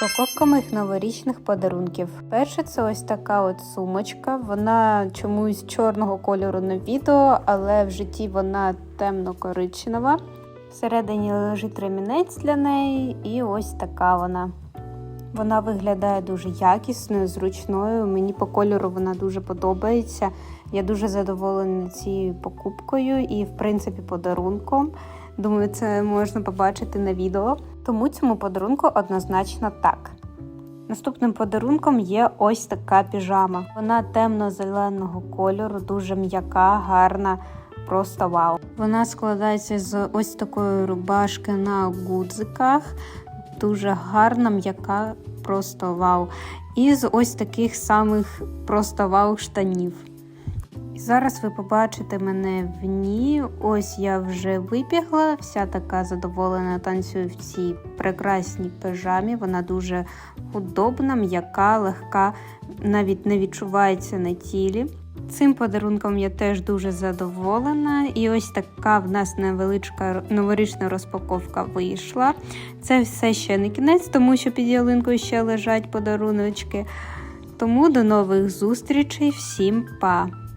Розпаковка моїх новорічних подарунків. Перше, це ось така от сумочка. Вона чомусь чорного кольору на відео, але в житті вона темно-коричнева. Всередині лежить ремінець для неї, і ось така вона. Вона виглядає дуже якісною, зручною. Мені по кольору вона дуже подобається. Я дуже задоволена цією покупкою і, в принципі, подарунком. Думаю, це можна побачити на відео. Тому цьому подарунку однозначно так. Наступним подарунком є ось така піжама. Вона темно-зеленого кольору, дуже м'яка, гарна, просто вау. Вона складається з ось такої рубашки на гудзиках. Дуже гарна, м'яка, просто вау. І з ось таких самих просто вау штанів. Зараз ви побачите мене в ній. Ось я вже вибігла, вся така задоволена танцюю в цій прекрасній пижамі. Вона дуже удобна, м'яка, легка, навіть не відчувається на тілі. Цим подарунком я теж дуже задоволена. І ось така в нас невеличка новорічна розпаковка вийшла. Це все ще не кінець, тому що під ялинкою ще лежать подаруночки. Тому до нових зустрічей, всім па!